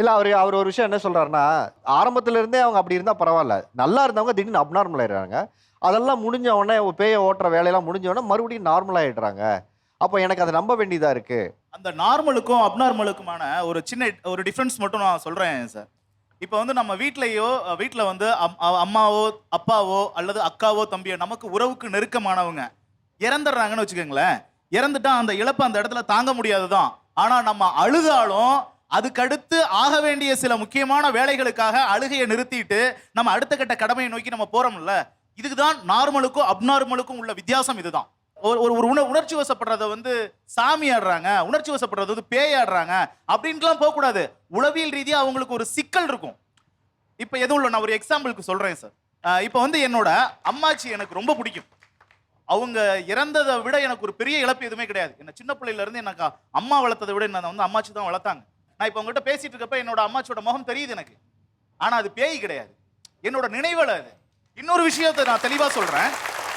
இல்லை அவர் அவர் ஒரு விஷயம் என்ன சொல்கிறாருன்னா ஆரம்பத்துல இருந்தே அவங்க அப்படி இருந்தால் பரவாயில்ல. நல்லா இருந்தவங்க திடீர்னு அப்நார்மல் ஆயிடுறாங்க. அதெல்லாம் முடிஞ்ச உடனே பேயை ஓட்டுற வேலையெல்லாம் முடிஞ்ச உடனே மறுபடியும் நார்மல் ஆயிடுறாங்க. அப்போ எனக்கு அதை நம்ப வேண்டியதாக இருக்குது அந்த நார்மலுக்கும் அப்நார்மலுக்குமான ஒரு சின்ன ஒரு டிஃப்ரென்ஸ் மட்டும் நான் சொல்கிறேன் சார் இப்போ வந்து நம்ம வீட்லேயோ வீட்டில் வந்து அம்- அம்மாவோ அப்பாவோ அல்லது அக்காவோ தம்பியோ நமக்கு உறவுக்கு நெருக்கமானவங்க இறந்துடுறாங்கன்னு வச்சுக்கோங்களேன். இறந்துட்டா அந்த இழப்பை அந்த இடத்துல தாங்க முடியாது தான் ஆனால் நம்ம அழுதாலும் அதுக்கடுத்து ஆக வேண்டிய சில முக்கியமான வேலைகளுக்காக அழுகையை நிறுத்திட்டு நம்ம அடுத்த கட்ட கடமையை நோக்கி நம்ம போறோம்ல இதுக்கு தான் நார்மலுக்கும் அப்நார்மலுக்கும் உள்ள வித்தியாசம் இதுதான். ஒரு ஒரு உண உணர்ச்சி வசப்படுறத வந்து சாமி ஆடுறாங்க உணர்ச்சி வசப்படுறது வந்து பேய் ஆடுறாங்க அப்படின்ட்டுலாம் போகக்கூடாது. உளவியல் ரீதியாக அவங்களுக்கு ஒரு சிக்கல் இருக்கும். இப்போ எதுவும் இல்லை நான் ஒரு எக்ஸாம்பிளுக்கு சொல்கிறேன் சார் இப்போ வந்து என்னோட அம்மாச்சி எனக்கு ரொம்ப பிடிக்கும். அவங்க இறந்ததை விட எனக்கு ஒரு பெரிய இழப்பு எதுவுமே கிடையாது. என்ன சின்ன பிள்ளையிலேருந்து எனக்கு அம்மா வளர்த்ததை விட என்ன வந்து அம்மாச்சி தான் வளர்த்தாங்க. நான் இப்போ உங்ககிட்ட பேசிட்டு இருக்கப்ப என்னோட அம்மாச்சியோட முகம் தெரியுது எனக்கு. ஆனா அது பேய் கிடையாது. என்னோட நினைவுல அது. இன்னொரு விஷயத்தை நான் தெளிவா சொல்றேன்.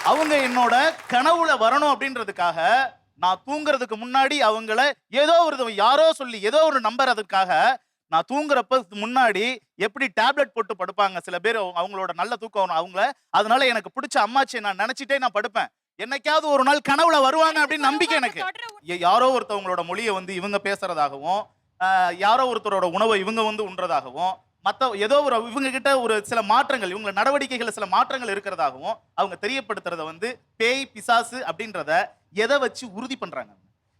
அவங்க என்னோட கனவுல வரணும் அப்படின்றதுக்காக நான் தூங்குறதுக்கு முன்னாடி அவங்கள ஏதோ ஒரு யாரோ சொல்லி ஏதோ ஒரு நம்பர் அதுக்காக நான் தூங்குறப்ப முன்னாடி எப்படி டேப்லெட் போட்டு படுப்பாங்க. சில பேர் அவங்க- அவங்களோட நல்ல தூக்கம் வரும். அவங்கள அதனால எனக்கு பிடிச்ச அம்மாச்சியை நான் நினைச்சிட்டே நான் படுப்பேன். என்னைக்காவது ஒரு நாள் கனவுல வருவாங்க அப்படின்னு நம்பிக்கை எனக்கு. யாரோ ஒருத்தவங்களோட மொழியை வந்து இவங்க பேசுறதாகவும் யாரோ ஒருத்தரோட உணவை இவங்க வந்து உண்றதாகவும் மற்ற ஏதோ ஒரு இவங்க கிட்ட ஒரு சில மாற்றங்கள் இவங்க நடவடிக்கைகளில் சில மாற்றங்கள் இருக்கிறதாகவும் அவங்க தெரியப்படுத்துறத வந்து பேய் பிசாசு அப்படின்றத எதை வச்சு உறுதி பண்றாங்க?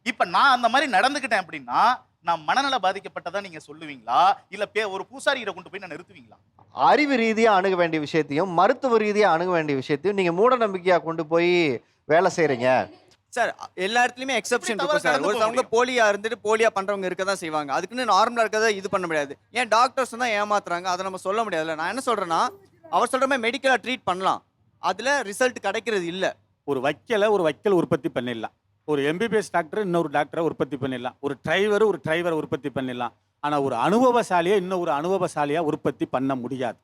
இப்ப நான் அந்த மாதிரி நடந்துக்கிட்டேன் அப்படின்னா நான் மனநல பாதிக்கப்பட்டதா நீங்க சொல்லுவீங்களா? இல்ல பே ஒரு பூசாரியிட கொண்டு போய் நான் நிறுத்துவீங்களா? அறிவு ரீதியா அணுக வேண்டிய விஷயத்தையும் மருத்துவ ரீதியா அணுக வேண்டிய விஷயத்தையும் நீங்க மூட நம்பிக்கையா கொண்டு போய் வேலை செய்றீங்க. சார் எல்லா இடத்துலயுமே எக்ஸப்ஷன் இருக்கும் சார். ஒருத்தவங்க? போலியா இருந்துட்டு போலியா பண்றவங்க இருக்க தான் செய்வாங்க. அதுக்குன்னு நார்மலா இருக்கதை இது பண்ண முடியாது. ஏன் டாக்டர்ஸ் தான் ஏமாத்துறாங்க? அதை நம்ம சொல்ல முடியாதுல்ல. நான் என்ன சொல்றேன்னா அவர் சொல்ற மாதிரி மெடிக்கலா ட்ரீட் பண்ணலாம். அதுல ரிசல்ட் கிடைக்கிறது இல்ல. ஒரு வைக்கலை ஒரு வைக்கல் உற்பத்தி பண்ணிடலாம். ஒரு எம்பிபிஎஸ் டாக்டர் இன்னொரு டாக்டரை உற்பத்தி பண்ணிடலாம். ஒரு டிரைவர் ஒரு டிரைவரை உற்பத்தி பண்ணிடலாம். ஆனால் ஒரு அனுபவசாலியை இன்னும் ஒரு அனுபவசாலியாக உற்பத்தி பண்ண முடியாது.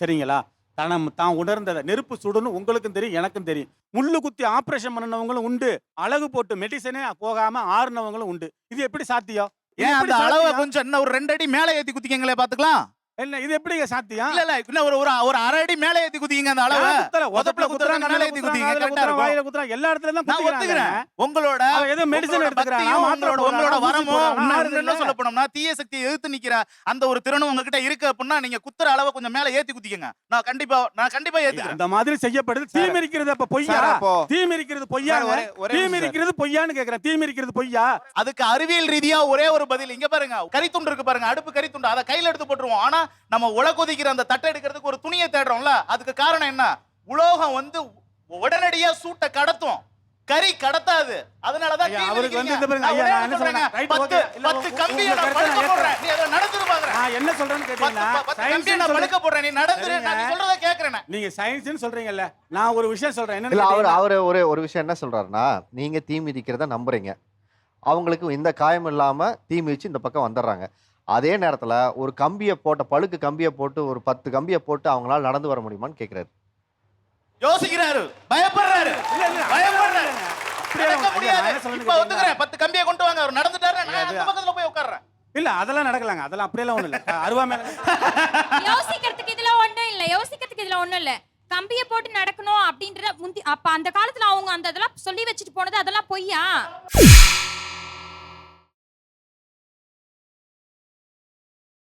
சரிங்களா? தனம் தான் உணர்ந்ததை. நெருப்பு சுடணும் உங்களுக்கும் தெரியும் எனக்கும் தெரியும். முள்ளு குத்தி ஆப்ரேஷன் பண்ணினவங்களும் உண்டு. அழகு போட்டு மெடிசனே போகாம ஆறுனவங்களும் உண்டு. இது எப்படி சாத்தியம்? ஏன் அந்த அளவை? கொஞ்சம் இன்னும் ஒரு ரெண்டு அடி மேலே ஏத்தி குத்திக்கங்களே பாத்துக்கலாம் இல்ல இது எப்படிங்க சாத்தியம்? இல்ல இல்ல இன்னும் ஒரு ஒரு அரை அடி மேலே ஏத்தி குத்திங்க அந்த அளவை? உதப்புல குத்துறாங்க, மேலே ஏத்தி அதுல கரெக்டா இருக்கும். வாயில குத்துறாங்க, எல்லா இடத்துலயும் தான் நான். ஒத்துக்கிறேன். உங்களோட ஏதோ பக்தியும், மாத்திரை உங்களோட உங்களோட இன்னும் இல்ல. சொல்ல போனோம்னா தீய சக்தியை எதிர்த்து நிக்கிற அந்த ஒரு திறனும் உங்ககிட்ட இருக்கு அப்படின்னா நீங்க குத்துற அளவை கொஞ்சம் மேல ஏத்தி குத்திக்கங்க நான் கண்டிப்பா நான் கண்டிப்பா ஏத்துக்கிறேன். அந்த மாதிரி செய்யப்படுது. தீமிரிக்கிறது அப்ப பொய்யா? அப்போ- தீமிரிக்கிறது பொய்யா? தீமிரிக்கிறது பொய்யான்னு கேக்குறேன். தீமிரிக்கிறது பொய்யா? அதுக்கு அறிவியல் ரீதியா ஒரே ஒரு பதில். இங்க பாருங்க கரித்துண்டு இருக்கு பாருங்க அடுப்பு கரித்துண்டு. அதை கையில எடுத்து போட்டுருவோம். ஆனா நம்ம உல கொதிக்கிற அந்த தட்டை எடுக்கிறதுக்கு ஒரு துணியை தேடுறோம்ல அதுக்கு காரணம் என்ன உலோகம் வந்து உடனடியா சூட்டை கடத்தும் கறி கடத்தாது அதனாலதான் ஐயா, தீ அவருக்கு வந்து மிதிக்கிறீங்க. இந்த பாருங்க, நான் ஐயா, ஒரே நான் ஒண்ணு என்ன சொல்றேங்க. சொல்றேன்? Right, பத்து okay. இல்ல, பத்து உங்க- கம்பியை உங்க நான் கருத்தை படுக்க நான் போடுறேன் நீ அதை நடந்துரு பாக்குறேன் நான் என்ன சொல்றேன்னு பத்து கேட்டீங்கன்னா பத்து science கம்பியை நான் சொல்றேன். படுக்க போடுறேன் நீ நடந்துரு நான் நீ சரிங்க. சொல்றத கேக்குறேன் நீங்க சயின்ஸ்னு சொல்றீங்கல்ல நான் ஒரு விஷயம் சொல்றேன் என்ன அவர் அவர் ஒரு ஒரு விஷயம் என்ன சொல்றாருன்னா நீங்க தீ மிதிக்கிறத நம்புறீங்க அவங்களுக்கு இந்த காயம் இல்லாம தீ மிதிச்சு இந்த பக்கம் வந்துடுறாங்க அதே நேரத்துல ஒரு கம்பியை போட்ட பழுக்கு கம்பியை போட்டு ஒரு பத்து கம்பியை போட்டு அவங்களால நடந்து வர முடியுமான்னு கேக்குறாரு. யோசிக்கிறாரு. பயப்படுறாரு. பத்து கம்பியை கொண்டு வாங்க. அவர் நடந்துட்டாரு நான் அந்த பக்கத்துல போய் உட்கார்றேன். இல்ல அதெல்லாம் நடக்கலாங்க. அதெல்லாம் அப்படியெல்லாம் ஒண்ணு இல்ல. அருவா மேல. யோசிக்கிறதுக்கு இதுல ஒண்ணும் இல்ல. யோசிக்கிறதுக்கு இதுல ஒண்ணும் இல்ல. கம்பிய போட்டு நடக்கணும் அப்படின்ற முந்தி அப்ப அந்த காலத்துல அவங்க அந்த இதெல்லாம் சொல்லி வச்சுட்டு போனது அதெல்லாம் பொய்யா?